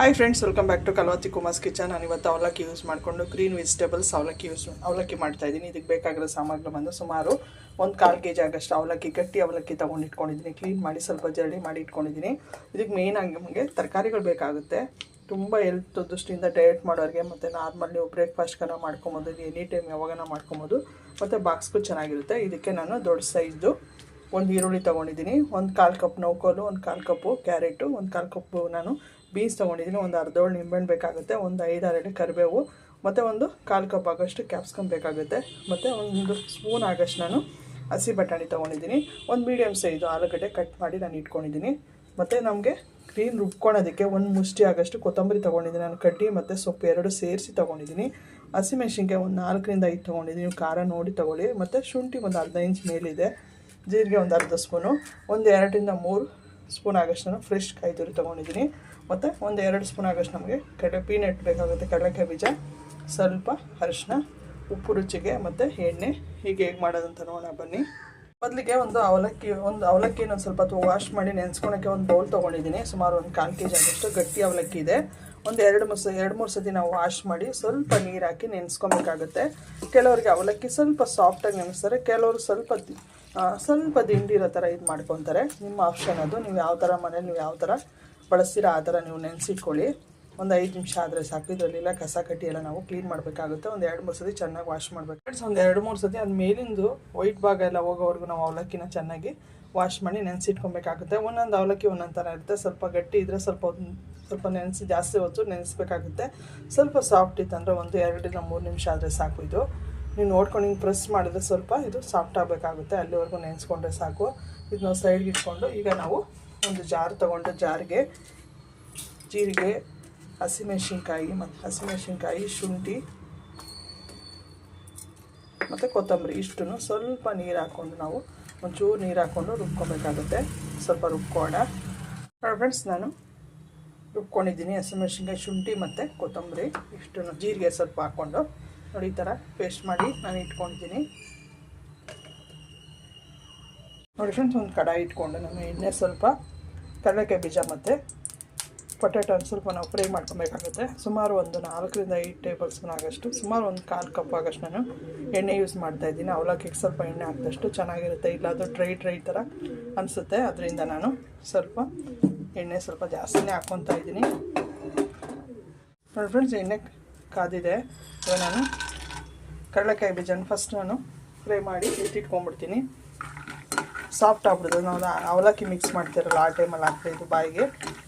Hi friends welcome back to Kalavati Kumar's kitchen ನಾನು ಇವತ್ತು ಅವಲಕ್ಕಿ ಯೂಸ್ ಮಾಡಿಕೊಂಡು ಗ್ರೀನ್ ವೆಜಿಟೇಬಲ್ಸ್ ಅವಲಕ್ಕಿ ಯೂಸ್ ಅವಲಕ್ಕಿ ಮಾಡ್ತಾ ಇದ್ದೀನಿ. ಇದಕ್ಕೆ ಬೇಕಾಗಿರೋ ಸಾಮಗ್ರಿ ಬಂದು ಸುಮಾರು ಒಂದು ಕಾಲು ಕೆ ಜಿ ಆಗಷ್ಟು ಅವಲಕ್ಕಿ, ಗಟ್ಟಿ ಅವಲಕ್ಕಿ ತೊಗೊಂಡು ಇಟ್ಕೊಂಡಿದ್ದೀನಿ. ಕ್ಲೀನ್ ಮಾಡಿ ಸ್ವಲ್ಪ ಜರಡಿ ಮಾಡಿ ಇಟ್ಕೊಂಡಿದ್ದೀನಿ. ಇದಕ್ಕೆ ಮೇಯ್ನಾಗಿ ನಮಗೆ ತರಕಾರಿಗಳು ಬೇಕಾಗುತ್ತೆ. ತುಂಬ ಹೆಲ್ತ್ ದೃಷ್ಟಿಯಿಂದ ಡಯಟ್ ಮಾಡೋರಿಗೆ ಮತ್ತು ನಾರ್ಮಲ್ ನೀವು ಬ್ರೇಕ್ಫಾಸ್ಟ್ಗನ ಮಾಡ್ಕೊಬೋದು ಎನಿ ಟೈಮ್ ಯಾವಾಗನ ಮಾಡ್ಕೊಬೋದು, ಮತ್ತು ಬಾಕ್ಸ್ಗೂ ಚೆನ್ನಾಗಿರುತ್ತೆ. ಇದಕ್ಕೆ ನಾನು ದೊಡ್ಡ ಸೈಜ್ದು ಒಂದು ಈರುಳ್ಳಿ ತೊಗೊಂಡಿದ್ದೀನಿ. ಒಂದು ಕಾಲು ಕಪ್ ನೌಕೋಲು ಒಂದು ಕಾಲು ಕಪ್ಪು ಕ್ಯಾರೆಟು ಒಂದು ಕಾಲು ಕಪ್ಪು ನಾನು ಬೀನ್ಸ್ ತೊಗೊಂಡಿದ್ದೀನಿ. ಒಂದು ಅರ್ಧ ಅರ್ಧೋಳು ನಿಂಬೆಹಣ್ಣು ಬೇಕಾಗುತ್ತೆ, ಒಂದು ಐದಾರು ಕರಿಬೇವು, ಮತ್ತು ಒಂದು ಕಾಲು ಕಪ್ ಆಗೋಷ್ಟು ಕ್ಯಾಪ್ಸ್ಕಮ್ ಬೇಕಾಗುತ್ತೆ, ಮತ್ತು ಒಂದು ಸ್ಪೂನ್ ಆಗೋಷ್ಟು ನಾನು ಹಸಿ ಬಟಾಣಿ ತೊಗೊಂಡಿದ್ದೀನಿ. ಒಂದು ಮೀಡಿಯಮ್ ಸೈಜು ಆಲೂಗಡ್ಡೆ ಕಟ್ ಮಾಡಿ ನಾನು ಇಟ್ಕೊಂಡಿದ್ದೀನಿ. ಮತ್ತು ನಮಗೆ ಕ್ಲೀನ್ ರುಬ್ಕೊಳೋದಕ್ಕೆ ಒಂದು ಮುಷ್ಟಿ ಆಗೋಷ್ಟು ಕೊತ್ತಂಬರಿ ತೊಗೊಂಡಿದ್ದೀನಿ. ನಾನು ಕಡ್ಡಿ ಮತ್ತು ಸೊಪ್ಪು ಎರಡು ಸೇರಿಸಿ ತೊಗೊಂಡಿದ್ದೀನಿ. ಹಸಿಮೆಣ್ಸಿನ್ಕಾಯಿ ಒಂದು ನಾಲ್ಕರಿಂದ ಐದು ತೊಗೊಂಡಿದ್ದೀನಿ. ಖಾರ ನೋಡಿ ತೊಗೊಳ್ಳಿ. ಮತ್ತು ಶುಂಠಿ ಒಂದು ಅರ್ಧ ಇಂಚ್ ಮೇಲಿದೆ. ಜೀರಿಗೆ ಒಂದು ಅರ್ಧ ಸ್ಪೂನು, ಒಂದು ಎರಡರಿಂದ ಮೂರು ಸ್ಪೂನ್ ಆಗೋಷ್ಟು ನಾನು ಫ್ರೆಶ್ ಕಾಯಿ ತುರಿ ತೊಗೊಂಡಿದ್ದೀನಿ. ಮತ್ತು ಒಂದು ಎರಡು ಸ್ಪೂನ್ ಆಗೋಷ್ಟು ನಮಗೆ ಕಡಲೆ ಪೀನಟ್ ಬೇಕಾಗುತ್ತೆ, ಕಡಲೆಕಾಯಿ ಬೀಜ, ಸ್ವಲ್ಪ ಅರಿಶಿನ, ಉಪ್ಪು ರುಚಿಗೆ ಮತ್ತು ಎಣ್ಣೆ. ಹೀಗೆ ಹೇಗೆ ಮಾಡೋದಂತ ನೋಡೋಣ, ಬನ್ನಿ. ಮೊದಲಿಗೆ ಒಂದು ಅವಲಕ್ಕಿ ಒಂದು ಅವಲಕ್ಕಿ ಒಂದು ಸ್ವಲ್ಪ ಹೊತ್ತು ವಾಶ್ ಮಾಡಿ ನೆನೆಸ್ಕೊಳಕ್ಕೆ ಒಂದು ಬೌಲ್ ತೊಗೊಂಡಿದ್ದೀನಿ. ಸುಮಾರು ಒಂದು ಕಾಲು ಕೆ ಜಿ ಆದಷ್ಟು ಗಟ್ಟಿ ಅವಲಕ್ಕಿ ಇದೆ. ಒಂದು ಎರಡು ಮೂರು ಸ ಎರಡು ಮೂರು ಸತಿ ನಾವು ವಾಶ್ ಮಾಡಿ ಸ್ವಲ್ಪ ನೀರು ಹಾಕಿ ನೆನೆಸ್ಕೊಬೇಕಾಗುತ್ತೆ. ಕೆಲವರಿಗೆ ಅವಲಕ್ಕಿ ಸ್ವಲ್ಪ ಸಾಫ್ಟಾಗಿ ನೆನೆಸ್ತಾರೆ, ಕೆಲವರು ಸ್ವಲ್ಪ ಸ್ವಲ್ಪ ದಿಂಡಿರೋ ಥರ ಇದು ಮಾಡ್ಕೊತಾರೆ. ನಿಮ್ಮ ಆಪ್ಷನ್ ಅದು. ನೀವು ಯಾವ ಥರ ಮನೇಲಿ, ನೀವು ಯಾವ ಥರ ಬಳಸ್ತೀರಾ ಆ ಥರ ನೀವು ನೆನೆಸಿಟ್ಕೊಳ್ಳಿ. ಒಂದು ಐದು ನಿಮಿಷ ಆದರೆ ಸಾಕು. ಇದರಲ್ಲಿಲ್ಲ ಕಸ ಕಟ್ಟಿ ಎಲ್ಲ ನಾವು ಕ್ಲೀನ್ ಮಾಡಬೇಕಾಗುತ್ತೆ. ಒಂದು ಎರಡು ಮೂರು ಸತಿ ಚೆನ್ನಾಗಿ ವಾಶ್ ಮಾಡಬೇಕು. ಫ್ರೆಂಡ್ಸ್ ಒಂದು ಎರಡು ಮೂರು ಸತಿ ಅದು ಮೇಲಿಂದು ವೈಟ್ ಭಾಗ ಎಲ್ಲ ಹೋಗೋವರೆಗೂ ನಾವು ಅವಲಕ್ಕಿನ ಚೆನ್ನಾಗಿ ವಾಶ್ ಮಾಡಿ ನೆನೆಸಿಟ್ಕೊಬೇಕಾಗುತ್ತೆ. ಒಂದೊಂದು ಅವಲಕ್ಕಿ ಒಂದೊಂದು ಥರ ಇರುತ್ತೆ. ಸ್ವಲ್ಪ ಗಟ್ಟಿ ಇದ್ದರೆ ಸ್ವಲ್ಪ ಸ್ವಲ್ಪ ನೆನೆಸಿ ಜಾಸ್ತಿ ಹೊತ್ತು ನೆನೆಸ್ಬೇಕಾಗುತ್ತೆ. ಸ್ವಲ್ಪ ಸಾಫ್ಟ್ ಇತ್ತಂದರೆ ಒಂದು ಎರಡರಿಂದ ಮೂರು ನಿಮಿಷ ಆದರೆ ಸಾಕು ಇದು. ನೀವು ನೋಡ್ಕೊಂಡು ಹಿಂಗೆ ಪ್ರೆಸ್ ಮಾಡಿದ್ರೆ ಸ್ವಲ್ಪ ಇದು ಸಾಫ್ಟ್ ಆಗಬೇಕಾಗುತ್ತೆ. ಅಲ್ಲಿವರೆಗೂ ನೆನೆಸ್ಕೊಂಡ್ರೆ ಸಾಕು. ಇದು ನಾವು ಸೈಡ್ಗೆ ಇಟ್ಕೊಂಡು ಈಗ ನಾವು ಒಂದು ಜಾರ್ ತೊಗೊಂಡು ಜಾರ್ಗೆ ಜೀರಿಗೆ ಹಸಿಮೆಣ್ಸಿನ್ಕಾಯಿ ಮತ್ತು ಹಸಿಮೆಣ್ಸಿನ್ಕಾಯಿ ಶುಂಠಿ ಮತ್ತು ಕೊತ್ತಂಬರಿ ಇಷ್ಟನ್ನು ಸ್ವಲ್ಪ ನೀರು ಹಾಕ್ಕೊಂಡು ನಾವು ಒಂಚೂರು ನೀರು ಹಾಕ್ಕೊಂಡು ರುಬ್ಕೊಬೇಕಾಗುತ್ತೆ. ಸ್ವಲ್ಪ ರುಬ್ಕೋಣ ಫ್ರೆಂಡ್ಸ್, ನಾನು ರುಬ್ಕೊಂಡಿದ್ದೀನಿ ಹಸಿಮೆಣ್ಸಿನ್ಕಾಯಿ ಶುಂಠಿ ಮತ್ತು ಕೊತ್ತಂಬರಿ ಇಷ್ಟನ್ನು ಜೀರಿಗೆ ಸ್ವಲ್ಪ ಹಾಕ್ಕೊಂಡು ನೋಡಿ ಈ ಥರ ಪೇಸ್ಟ್ ಮಾಡಿ ನಾನು ಇಟ್ಕೊಂಡಿದ್ದೀನಿ. ನೋಡಿ ಫ್ರೆಂಡ್ಸ್, ಒಂದು ಕಡಾಯಿ ಇಟ್ಕೊಂಡು ನಾನು. ಎಣ್ಣೆ ಸ್ವಲ್ಪ, ಕಡಲೆಕಾಯಿ ಬೀಜ ಮತ್ತು ಪೊಟ್ಯಾಟೊ ಸ್ವಲ್ಪ ನಾವು ಫ್ರೈ ಮಾಡ್ಕೊಬೇಕಾಗುತ್ತೆ. ಸುಮಾರು ಒಂದು ನಾಲ್ಕರಿಂದ ಐದು ಟೇಬಲ್ ಸ್ಪೂನ್ ಆಗೋಷ್ಟು, ಸುಮಾರು ಒಂದು ಕಾಲು ಕಪ್ ಆಗೋಷ್ಟು ನಾನು ಎಣ್ಣೆ ಯೂಸ್ ಮಾಡ್ತಾ ಇದ್ದೀನಿ. ಅವಲಕ್ಕಿಗೆ ಸ್ವಲ್ಪ ಎಣ್ಣೆ ಹಾಕಿದಷ್ಟು ಚೆನ್ನಾಗಿರುತ್ತೆ. ಇಲ್ಲ ಅದು ಡ್ರೈ ಡ್ರೈ ಥರ ಅನಿಸುತ್ತೆ. ಅದರಿಂದ ನಾನು ಸ್ವಲ್ಪ ಎಣ್ಣೆ ಸ್ವಲ್ಪ ಜಾಸ್ತಿನೇ ಹಾಕ್ಕೊತಾ ಇದ್ದೀನಿ. ನೋಡಿ ಫ್ರೆಂಡ್ಸ್, ಎಣ್ಣೆ ಕಾದಿದೆ. ನಾನು ಕಡಲೆಕಾಯಿ ಬೀಜನ ಫಸ್ಟ್ ನಾನು ಫ್ರೈ ಮಾಡಿ ಎತ್ತಿಟ್ಕೊಂಡ್ಬಿಡ್ತೀನಿ ಸಾಫ್ಟ್ ಆಗ್ಬಿಡುತ್ತೆ. ನಾವು ಅವಲಕ್ಕಿ ಮಿಕ್ಸ್ ಮಾಡ್ತಿರಲ್ಲ, ಆ ಟೈಮಲ್ಲಿ ಹಾಕ್ತಾ ಇದು ಬಾಯಿಗೆ.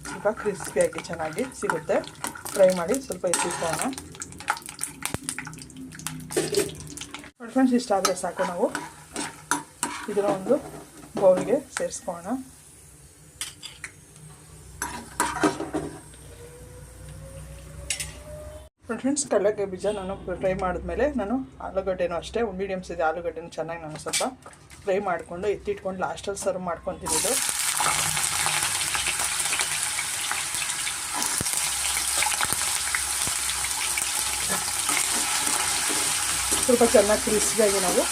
ಸ್ವಲ್ಪ ಕ್ರಿಸ್ಪಿಯಾಗಿ ಚೆನ್ನಾಗಿ ಸಿಗುತ್ತೆ. ಫ್ರೈ ಮಾಡಿ ಸ್ವಲ್ಪ ಎತ್ತಿಟ್ಕೋಣ ನೋಡಿ ಫ್ರೆಂಡ್ಸ್ ಇಷ್ಟ ಆದರೆ ಸಾಕು ನಾವು. ಇದನ್ನ ಒಂದು ಬೌಲ್ಗೆ ಸೇರಿಸ್ಕೋಣ ಫ್ರೆಂಡ್ಸ್ ಕಡಲೆಕಾಯಿ ಬೀಜ ನಾನು ಫ್ರೈ ಮಾಡಿದ್ಮೇಲೆ ನಾನು ಆಲೂಗಡ್ಡೆನೂ ಅಷ್ಟೇ ಮೀಡಿಯಮ್ ಇದೆ ಆಲೂಗಡ್ಡೆನೂ ಚೆನ್ನಾಗಿ ನಾನು ಸ್ವಲ್ಪ ಫ್ರೈ ಮಾಡಿಕೊಂಡು ಎತ್ತಿಟ್ಕೊಂಡು ಲಾಸ್ಟಲ್ಲಿ ಸರ್ವ್ ಮಾಡ್ಕೊತೀನಿ ಇದು ಸ್ವಲ್ಪ ಚೆನ್ನಾಗಿ ಕ್ರಿಸ್ಪಿಯಾಗಿ ನಾವು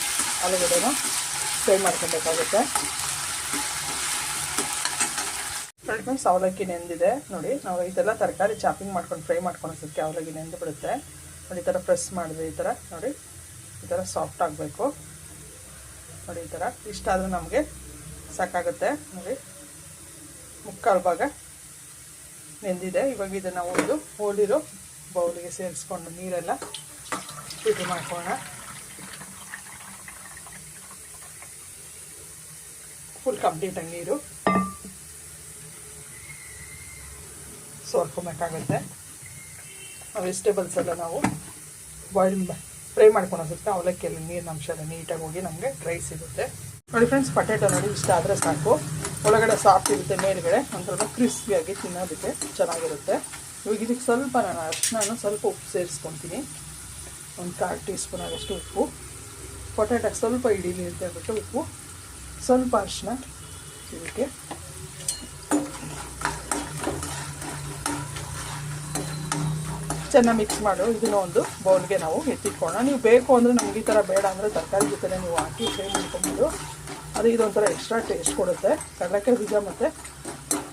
ಆಲೂಗಡ್ಡೆನ ಫ್ರೈ ಮಾಡ್ಕೊಬೇಕಾಗುತ್ತೆ. ಫ್ರೆಂಡ್ಸ್ ಅವಲಕ್ಕಿ ನೆಂದಿದೆ. ನೋಡಿ, ನಾವು ಇದೆಲ್ಲ ತರಕಾರಿ ಚಾಪಿಂಗ್ ಮಾಡ್ಕೊಂಡು ಫ್ರೈ ಮಾಡ್ಕೊಳೋದಕ್ಕೆ ಅವಲಕ್ಕಿ ನೆಂದು ಬಿಡುತ್ತೆ. ನೋಡಿ, ಈ ಥರ ಪ್ರೆಸ್ ಮಾಡಿದ್ರೆ ಈ ಥರ ನೋಡಿ, ಈ ಥರ ಸಾಫ್ಟ್ ಆಗಬೇಕು. ನೋಡಿ ಈ ಥರ ಇಷ್ಟಾದರೂ ನಮಗೆ ಸಾಕಾಗುತ್ತೆ. ನೋಡಿ, ಮುಕ್ಕಾಲು ಭಾಗ ನೆಂದಿದೆ. ಇವಾಗ ಇದನ್ನು ಒಂದು ಹೋಲಿರೋ ಬೌಲಿಗೆ ಸೇರಿಸ್ಕೊಂಡು ನೀರೆಲ್ಲ ಇದು ಮಾಡ್ಕೋಣ ಫುಲ್ ಕಂಪ್ಲೀಟಾಗಿ ನೀರು ಸೋರ್ಕೊಬೇಕಾಗುತ್ತೆ. ವೆಜಿಟೇಬಲ್ಸ್ ಎಲ್ಲ ನಾವು ಬಾಯ್ಲ್ ಫ್ರೈ ಮಾಡ್ಕೊಳೋದಕ್ಕೆ ಅವಲಕ್ಕಿಯಲ್ಲಿ ನೀರಿನ ಅಂಶ ಎಲ್ಲ ನೀಟಾಗಿ ಹೋಗಿ ನಮಗೆ ಡ್ರೈ ಸಿಗುತ್ತೆ. ನೋಡಿ ಫ್ರೆಂಡ್ಸ್ ಪಟೇಟೊ ನೋಡಿ ಇಷ್ಟ ಆದರೆ ಸಾಕು. ಒಳಗಡೆ ಸಾಫ್ಟ್ ಇರುತ್ತೆ, ಮೇಲುಗಡೆ ಒಂಥರ ಕ್ರಿಸ್ಪಿಯಾಗಿ ತಿನ್ನೋದಕ್ಕೆ ಚೆನ್ನಾಗಿರುತ್ತೆ. ಇವಾಗ ಇದಕ್ಕೆ ಸ್ವಲ್ಪ ನಾನು ಅರಿಶಿನ ಸ್ವಲ್ಪ ಉಪ್ಪು ಸೇರಿಸ್ಕೊತೀನಿ. ಒಂದು ಕಾಲು ಟೀ ಸ್ಪೂನ್ ಆಗೋಷ್ಟು ಉಪ್ಪು ಪೊಟ್ಯಾಟೊಗೆ ಸ್ವಲ್ಪ ಇಡೀಲಿ ಅಂತ ಹೇಳ್ಬಿಟ್ಟು ಉಪ್ಪು. ಸ್ವಲ್ಪ ಅರಿಶಿನ ಇದಕ್ಕೆ. ಚೆನ್ನಾಗಿ ಮಿಕ್ಸ್ ಮಾಡು. ಇದನ್ನ ಒಂದು ಬೌಲ್ಗೆ ನಾವು ಎತ್ತಿಟ್ಕೊಳ್ಳೋಣ. ನೀವು ಬೇಕು ಅಂದರೆ ನಮ್ಗೆ ಈ ಥರ ಬೇಡ ಅಂದರೆ ತರಕಾರಿ ಜೊತೆ ನೀವು ಹಾಕಿ ಫ್ರೈ ಮಾಡ್ಕೊಬೋದು. ಅದು ಇದೊಂಥರ ಎಕ್ಸ್ಟ್ರಾ ಟೇಸ್ಟ್ ಕೊಡುತ್ತೆ. ಕಡಲೆಕಾಯಿ ಬೀಜ ಮತ್ತು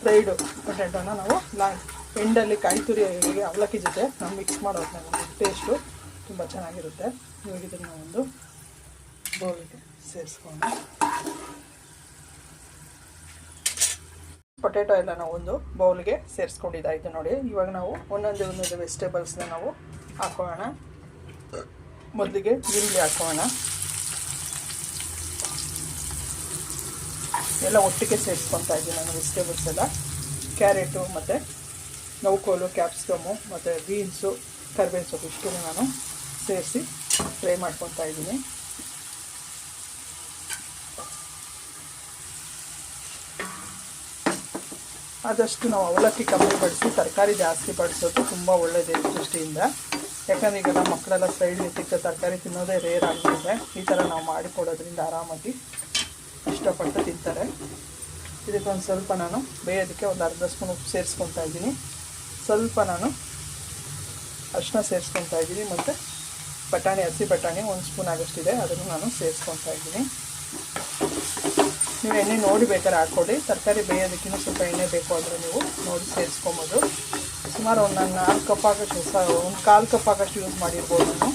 ಫ್ರೈಡು ಪೊಟ್ಯಾಟೋನ ನಾವು ನಾ ಎಂಡಲ್ಲಿ ಕಾಯಿ ತುರಿ ಅವಲಕ್ಕಿ ಜೊತೆ ನಾವು ಮಿಕ್ಸ್ ಮಾಡೋದು ಟೇಸ್ಟು ತುಂಬ ಚೆನ್ನಾಗಿರುತ್ತೆ. ಇವಾಗ ಇದನ್ನು ಒಂದು ಬೌಲಿಗೆ ಸೇರಿಸ್ಕೊಂಡು ಪೊಟೆಟೊ ಎಲ್ಲ ನಾವು ಒಂದು ಬೌಲ್ಗೆ ಸೇರಿಸ್ಕೊಂಡಿದ್ದಾಯಿತು ನೋಡಿ. ಇವಾಗ ನಾವು ಒಂದೊಂದೇ ಒಂದೊಂದು ವೆಜಿಟೇಬಲ್ಸ್ನ ನಾವು ಹಾಕೋಣ. ಮೊದಲಿಗೆ ಈರುಳ್ಳಿ ಹಾಕೋಣ. ಎಲ್ಲ ಒಟ್ಟಿಗೆ ಸೇರಿಸ್ಕೊತಾ ಇದ್ದೀನಿ ನಾನು ವೆಜಿಟೇಬಲ್ಸ್ ಎಲ್ಲ. ಕ್ಯಾರೆಟು ಮತ್ತು ನೌಕೋಲು ಕ್ಯಾಪ್ಸಿಕಮು ಮತ್ತು ಬೀನ್ಸು ಕರ್ಬೇವಿನ ಸೊಪ್ಪು ಇಷ್ಟು ನಾನು ಸೇರಿಸಿ ಫ್ರೈ ಮಾಡ್ಕೊತಾ ಇದ್ದೀನಿ. ಆದಷ್ಟು ನಾವು ಅವಲಕ್ಕಿ ಕಮ್ಮಿ ಬಡಿಸಿ, ತರಕಾರಿ ಜಾಸ್ತಿ ಬಡಿಸೋದು ತುಂಬ ಒಳ್ಳೆಯದೇ ದೃಷ್ಟಿಯಿಂದ. ಯಾಕಂದರೆ ಈಗ ನಮ್ಮ ಮಕ್ಕಳೆಲ್ಲ ಸೈಡ್ ಸಿಕ್ಕ ತರಕಾರಿ ತಿನ್ನೋದೇ ರೇರ್ ಆಗಿದೆ ಈ ಥರ ನಾವು ಮಾಡಿಕೊಡೋದ್ರಿಂದ ಆರಾಮಾಗಿ ಇಷ್ಟಪಟ್ಟು ತಿಂತಾರೆ. ಇದಕ್ಕೊಂದು ಸ್ವಲ್ಪ ನಾನು ಬೇಯೋದಕ್ಕೆ ಒಂದು ಅರ್ಧ ಸ್ಪೂನ್ ಉಪ್ಪು ಸೇರಿಸ್ಕೊತಾ ಇದ್ದೀನಿ. ಸ್ವಲ್ಪ ನಾನು ಅರಿಶಿನ ಸೇರಿಸ್ಕೊತಾ ಇದ್ದೀನಿ ಮತ್ತು ಬಟಾಣಿ, ಹಸಿ ಬಟಾಣಿ ಒಂದು ಸ್ಪೂನ್ ಆಗಷ್ಟಿದೆ, ಅದನ್ನು ನಾನು ಸೇರಿಸ್ಕೊತಾ ಇದ್ದೀನಿ. ನೀವು ಎಣ್ಣೆ ನೋಡಿ ಬೇಕಾದ್ರೆ ಹಾಕ್ಕೊಳ್ಳಿ ತರಕಾರಿ ಬೇಯೋದಕ್ಕಿಂತ ಸ್ವಲ್ಪ ಎಣ್ಣೆ ಬೇಕು ಅಂದರೆ ನೀವು ನೋಡಿ ಸೇರಿಸ್ಕೊಬೋದು. ಸುಮಾರು ಒಂದು ನಾನು ನಾಲ್ಕು ಕಪ್ ಆಗೋಷ್ಟು ಸ, ಒಂದು ಕಾಲು ಕಪ್ ಆಗೋಷ್ಟು ಯೂಸ್ ಮಾಡಿರ್ಬೋದು ನಾನು.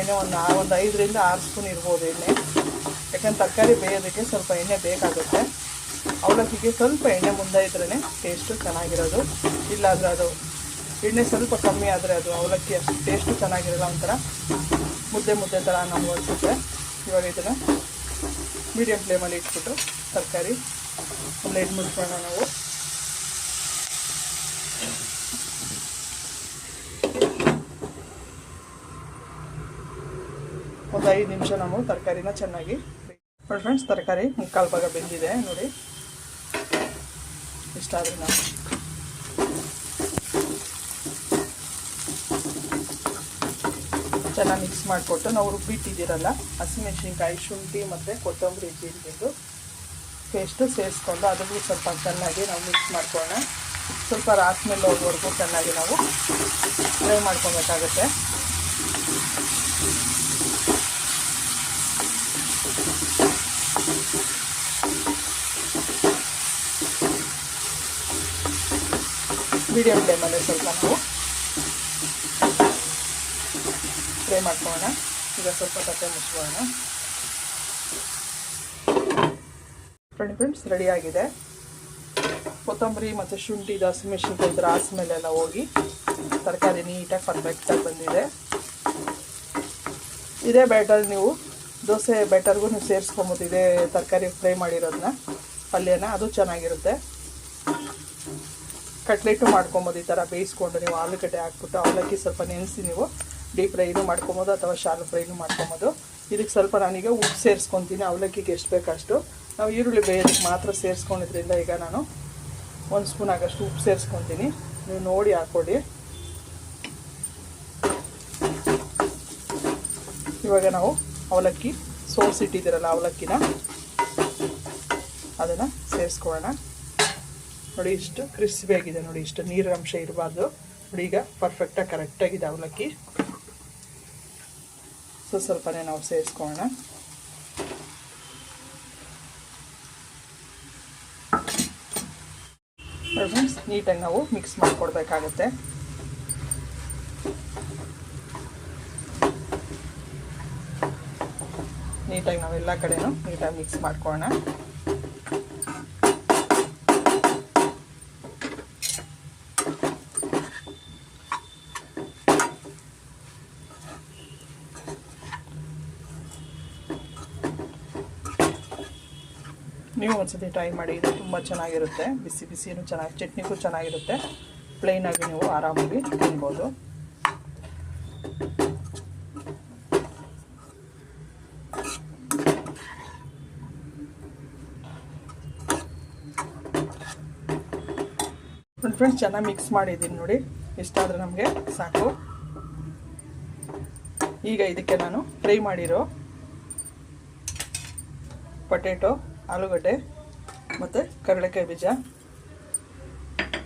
ಎಣ್ಣೆ ಒಂದು ಒಂದು ಐದರಿಂದ ಆರು ಸ್ಪೂನ್ ಇರ್ಬೋದು ಎಣ್ಣೆ. ಯಾಕಂದ್ರೆ ತರಕಾರಿ ಬೇಯೋದಕ್ಕೆ ಸ್ವಲ್ಪ ಎಣ್ಣೆ ಬೇಕಾಗುತ್ತೆ. ಅವಲಕ್ಕಿಗೆ ಸ್ವಲ್ಪ ಎಣ್ಣೆ ಮುಂದೆ ಇದ್ರೇ ಟೇಸ್ಟು ಚೆನ್ನಾಗಿರೋದು. ಇಲ್ಲಾದರೆ ಅದು ಎಣ್ಣೆ ಸ್ವಲ್ಪ ಕಮ್ಮಿ ಆದರೆ ಅದು ಅವಲಕ್ಕಿ ಅಷ್ಟು ಟೇಸ್ಟು ಚೆನ್ನಾಗಿರಲ್ಲ ಒಂಥರ. ಮುದ್ದೆ ಮುದ್ದೆ ಥರ ನಮ್ಗೆ ಅನಿಸುತ್ತೆ. ಇವಾಗ ಇದನ್ನು ಮೀಡಿಯಮ್ ಫ್ಲೇಮಲ್ಲಿ ಇಟ್ಬಿಟ್ಟು ತರಕಾರಿ ಲೈಟ್ ಮುಚ್ಕೊಳ್ಳೋಣ ನಾವು. ಒಂದು ಐದು ನಿಮಿಷ ನಾವು ತರಕಾರಿನ ಚೆನ್ನಾಗಿ ನೋಡಿ ಫ್ರೆಂಡ್ಸ್, ತರಕಾರಿ ಮುಕ್ಕಾಲು ಭಾಗ ಬೆಂದಿದೆ, ನೋಡಿ. ಇಷ್ಟ ಆದರೆ ನಾವು. ಚೆನ್ನಾಗಿ ಮಿಕ್ಸ್ ಮಾಡಿಕೊಟ್ಟು, ನಾವು ರುಬ್ಬಿಟ್ಟಿದ್ದೀರಲ್ಲ, ಹಸಿಮೆಣ್ಸಿನ್ಕಾಯಿ, ಶುಂಠಿ ಮತ್ತು ಕೊತ್ತಂಬರಿ ಜೀರಿಗೆದು ಪೇಸ್ಟು ಸೇರಿಸ್ಕೊಂಡು ಅದಕ್ಕೂ ಸ್ವಲ್ಪ ಚೆನ್ನಾಗಿ ನಾವು ಮಿಕ್ಸ್ ಮಾಡ್ಕೊಳ್ಳೋಣ. ಸ್ವಲ್ಪ ರಾಸ್ಮೇಲೆ ಹೋಗೋವರೆಗೂ ಚೆನ್ನಾಗಿ ನಾವು ಫ್ರೈ ಮಾಡ್ಕೊಬೇಕಾಗುತ್ತೆ. ಮೀಡಿಯಮ್ ಟೈಮಲ್ಲಿ ಸ್ವಲ್ಪ ನಾವು ಫ್ರೈ ಮಾಡ್ಕೊಳ್ಳೋಣ. ಈಗ ಸ್ವಲ್ಪ ತಟ್ಟೆ ಮುಚ್ಕೊಳ್ಳೋಣ. ಫ್ರೆಂಡ್ ಫ್ರೆಂಡ್ಸ್ ರೆಡಿಯಾಗಿದೆ ಕೊತ್ತಂಬರಿ ಮತ್ತು ಶುಂಠಿ ಹಸಿಮೆಣಸಿನ್ಕಾಯಿ ಇದ್ರ ಆಸ್ಮೇಲೆಲ್ಲ ಹೋಗಿ ತರಕಾರಿ ನೀಟಾಗಿ ಪರ್ಫೆಕ್ಟಾಗಿ ಬಂದಿದೆ. ಇದೇ ಬ್ಯಾಟರ್ ನೀವು ದೋಸೆ ಬ್ಯಾಟರ್ಗೂ ನೀವು ಸೇರಿಸ್ಕೊಬೋದು, ಇದೇ ತರಕಾರಿ ಫ್ರೈ ಮಾಡಿರೋದನ್ನ ಪಲ್ಯನ, ಅದು ಚೆನ್ನಾಗಿರುತ್ತೆ. ಕಟ್ಲೆಟು ಮಾಡ್ಕೊಬೋದು, ಈ ಥರ ಬೇಯಿಸ್ಕೊಂಡು ನೀವು ಆಲೂಗಡ್ಡೆ ಹಾಕ್ಬಿಟ್ಟು, ಅವಲಕ್ಕಿ ಸ್ವಲ್ಪ ನೆನೆಸಿ ನೀವು ಡೀಪ್ ಫ್ರೈನು ಮಾಡ್ಕೊಬೋದು, ಅಥವಾ ಶಾಲು ಫ್ರೈನು ಮಾಡ್ಕೊಬೋದು. ಇದಕ್ಕೆ ಸ್ವಲ್ಪ ನನಗೆ ಉಪ್ಪು ಸೇರಿಸ್ಕೊತೀನಿ, ಅವಲಕ್ಕಿಗೆ ಎಷ್ಟು ಬೇಕಷ್ಟು. ನಾವು ಈರುಳ್ಳಿ ಬೇಯೋದಕ್ಕೆ ಮಾತ್ರ ಸೇರಿಸ್ಕೊಂಡಿದ್ರಿಂದ ಈಗ ನಾನು ಒಂದು ಸ್ಪೂನ್ ಆಗಷ್ಟು ಉಪ್ಪು ಸೇರಿಸ್ಕೊತೀನಿ. ನೀವು ನೋಡಿ ಹಾಕ್ಕೊಡಿ ಇವಾಗ ನಾವು ಅವಲಕ್ಕಿ ಸೋಸಿಟ್ಟಿದ್ದೀರಲ್ಲ ಅವಲಕ್ಕಿನ, ಅದನ್ನು ಸೇರಿಸ್ಕೊಳ್ಳೋಣ. ನೋಡಿ ಇಷ್ಟು ಕ್ರಿಸ್ಪಿ ಆಗಿದೆ, ನೋಡಿ ಇಷ್ಟು ನೀರಿನ ಅಂಶ ಇರಬಾರ್ದು. ನೋಡಿ ಈಗ ಪರ್ಫೆಕ್ಟಾಗಿ ಕರೆಕ್ಟಾಗಿದೆ ಅವಲಕ್ಕಿ. ಸೊ, ಸ್ವಲ್ಪನೇ ನಾವು ಸೇರಿಸ್ಕೊಳ್ಳೋಣ ನೋಡಿ ಫ್ರೆಂಡ್ಸ್ ನೀಟಾಗಿ ನಾವು ಮಿಕ್ಸ್ ಮಾಡಿಕೊಡ್ಬೇಕಾಗುತ್ತೆ. ನೀಟಾಗಿ ನಾವು ಎಲ್ಲ ಕಡೆನೂ ನೀಟಾಗಿ ಮಿಕ್ಸ್ ಮಾಡ್ಕೊಳ್ಳೋಣ ನೀವು ಒಂದ್ಸತಿ ಟ್ರೈ ಮಾಡಿ, ಇದು ತುಂಬ ಚೆನ್ನಾಗಿರುತ್ತೆ. ಬಿಸಿ ಬಿಸಿನೂ ಚೆನ್ನಾಗಿ, ಚಟ್ನಿಗೂ ಚೆನ್ನಾಗಿರುತ್ತೆ. ಪ್ಲೈನಾಗಿ ನೀವು ಆರಾಮಾಗಿ ತಿನ್ಬೋದು. ಫ್ರೆಂಡ್ಸ್ ಚೆನ್ನಾಗಿ ಮಿಕ್ಸ್ ಮಾಡಿದ್ದೀನಿ ನೋಡಿ. ಇಷ್ಟಾದರೆ ನಮಗೆ ಸಾಕು. ಈಗ ಇದಕ್ಕೆ ನಾನು ಫ್ರೈ ಮಾಡಿರೋ ಪೊಟೆಟೊ ಆಲೂಗಡ್ಡೆ ಮತ್ತು ಕಡಲೆಕಾಯಿ ಬೀಜ.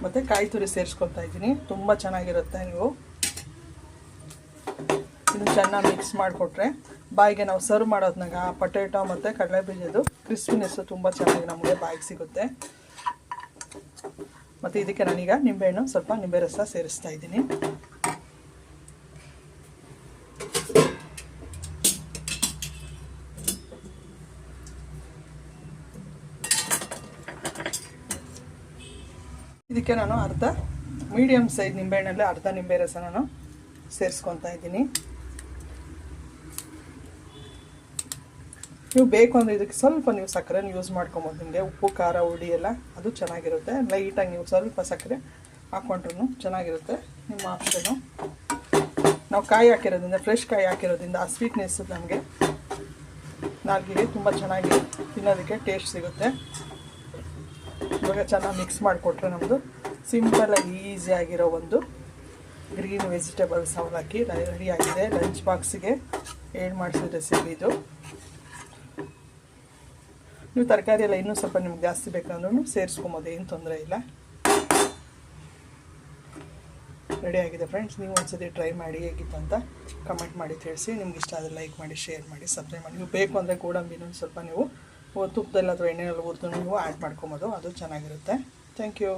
ಮತ್ತು ಕಾಯಿ ತುರಿ ಸೇರಿಸ್ಕೊತಾ ಇದ್ದೀನಿ. ತುಂಬ ಚೆನ್ನಾಗಿರುತ್ತೆ ನೀವು. ಇದು ಚೆನ್ನಾಗಿ ಮಿಕ್ಸ್ ಮಾಡಿಕೊಟ್ರೆ ಬಾಯಿಗೆ ನಾವು ಸರ್ವ್ ಮಾಡೋದ್ನಾಗ ಪೊಟೆಟೊ ಮತ್ತು ಕಡಲೆ ಬೀಜದ್ದು ಕ್ರಿಸ್ಪಿನೆಸ್ಸು ತುಂಬ ಚೆನ್ನಾಗಿ ನಮಗೆ ಬಾಯಿಗೆ ಸಿಗುತ್ತೆ. ಮತ್ತು ಇದಕ್ಕೆ ನಾನೀಗ ನಿಂಬೆಹಣ್ಣು, ಸ್ವಲ್ಪ ನಿಂಬೆ ರಸ ಸೇರಿಸ್ತಾ ಇದ್ದೀನಿ. ಇದಕ್ಕೆ ನಾನು ಅರ್ಧ ಮೀಡಿಯಮ್ ಸೈಜ್ ನಿಂಬೆಹಣ್ಣಲ್ಲಿ ಅರ್ಧ ನಿಂಬೆ ರಸ ನಾನು ಸೇರಿಸ್ಕೊತಾ ಇದ್ದೀನಿ. ನೀವು ಬೇಕು ಅಂದರೆ ಇದಕ್ಕೆ ಸ್ವಲ್ಪ ನೀವು ಸಕ್ಕರೆನ ಯೂಸ್ ಮಾಡ್ಕೊಬೋದು. ನಿಮಗೆ ಉಪ್ಪು, ಖಾರ, ಹುಳಿ ಎಲ್ಲ ಅದು ಚೆನ್ನಾಗಿರುತ್ತೆ. ಲೈಟಾಗಿ ನೀವು ಸ್ವಲ್ಪ ಸಕ್ಕರೆ ಹಾಕ್ಕೊಂಡ್ರೂ ಚೆನ್ನಾಗಿರುತ್ತೆ. ನಿಮ್ಮ ಆಪ್ಷನು ನಾವು ಕಾಯಿ ಹಾಕಿರೋದ್ರಿಂದ ಫ್ರೆಶ್ ಕಾಯಿ ಹಾಕಿರೋದ್ರಿಂದ ಆ ಸ್ವೀಟ್ನೆಸ್ ನಮಗೆ ನಾಲ್ಕಿಗೆ ತುಂಬ ಚೆನ್ನಾಗಿ ತಿನ್ನೋದಕ್ಕೆ ಟೇಸ್ಟ್ ಸಿಗುತ್ತೆ. ಇವಾಗ ಚೆನ್ನಾಗಿ ಮಿಕ್ಸ್ ಮಾಡಿಕೊಟ್ರೆ ನಮ್ಮದು ಸಿಂಪಲಾಗಿ ಈಸಿಯಾಗಿರೋ ಒಂದು ಗ್ರೀನ್ ವೆಜಿಟೇಬಲ್ಸ್ ಅವಲಕ್ಕಿ ರೆಡಿ ಆಗಿದೆ ಲಂಚ್ ಬಾಕ್ಸಿಗೆ ಏಡ್ ಮಾಡಿಸಿದ ರೆಸಿಪಿ ಇದು. ನೀವು ತರಕಾರಿ ಎಲ್ಲ ಇನ್ನೂ ಸ್ವಲ್ಪ ನಿಮ್ಗೆ ಜಾಸ್ತಿ ಬೇಕಂದ್ರೂ ಸೇರಿಸ್ಕೊಬೋದು, ಏನು ತೊಂದರೆ ಇಲ್ಲ. ರೆಡಿ ಆಗಿದೆ ಫ್ರೆಂಡ್ಸ್ ನೀವು ಒಂದ್ಸತಿ ಟ್ರೈ ಮಾಡಿ ಹೇಗಿತ್ತು ಅಂತ ಕಮೆಂಟ್ ಮಾಡಿ ತಿಳಿಸಿ. ನಿಮ್ಗೆ ಇಷ್ಟ ಆದರೆ ಲೈಕ್ ಮಾಡಿ ಶೇರ್ ಮಾಡಿ ಸಬ್ಸ್ಕ್ರೈಬ್ ಮಾಡಿ. ನೀವು ಬೇಕು ಅಂದರೆ ಗೋಡಂಬಿನೂ ಸ್ವಲ್ಪ ನೀವು ತುಪ್ಪದಲ್ಲಿ ಅಥವಾ ಎಣ್ಣೆಯಲ್ಲಿ ಹುರಿದು ನೀವು ಆ್ಯಡ್ ಮಾಡ್ಕೊಬೋದು. ಅದು ಚೆನ್ನಾಗಿರುತ್ತೆ. Thank you